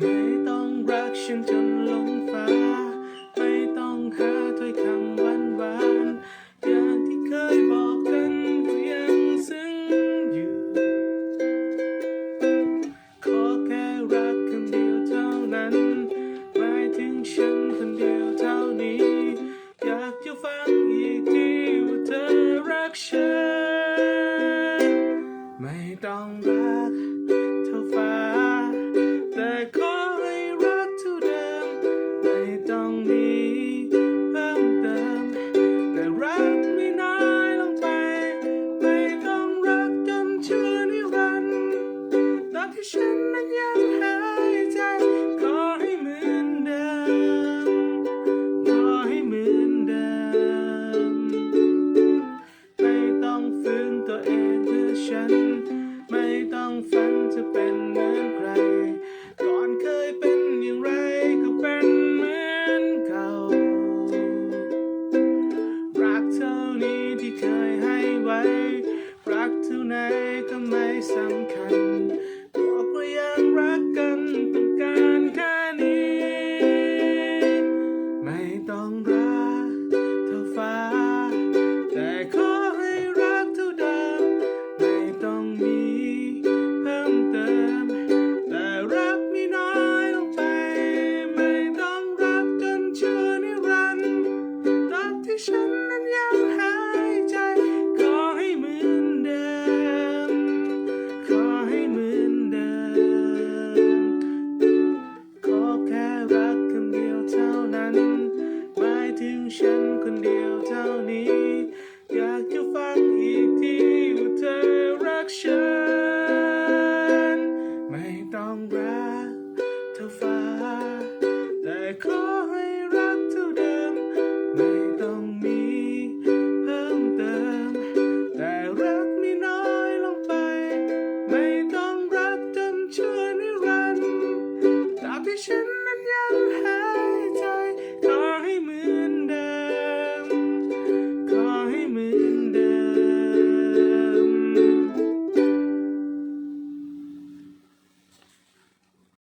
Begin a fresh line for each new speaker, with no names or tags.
ไม่ต้องรักฉันจนลงฟ้า ไม่ต้องหาถ้อยคำวานวานอย่างที่เคยบอกกันก็ยังซึ้งอยู่ ขอแค่รักคนเดียวเท่านั้นหมายถึงฉันคนเดียวเท่านี้ อยากจะฟังอีกทีว่าเธอรักฉัน ไม่ต้อง ที่เคยให้ไว้ รักเท่าไหนก็ไม่สำคัญ เท่าฟ้า แต่ขอให้รักท่เดิม ไม่ต้องมีเพิ่มเติม แต่รักมีน้อยลงไป ไม่ต้องรักจนชั่วนรันดร์าบที่ฉันนั้นยังหา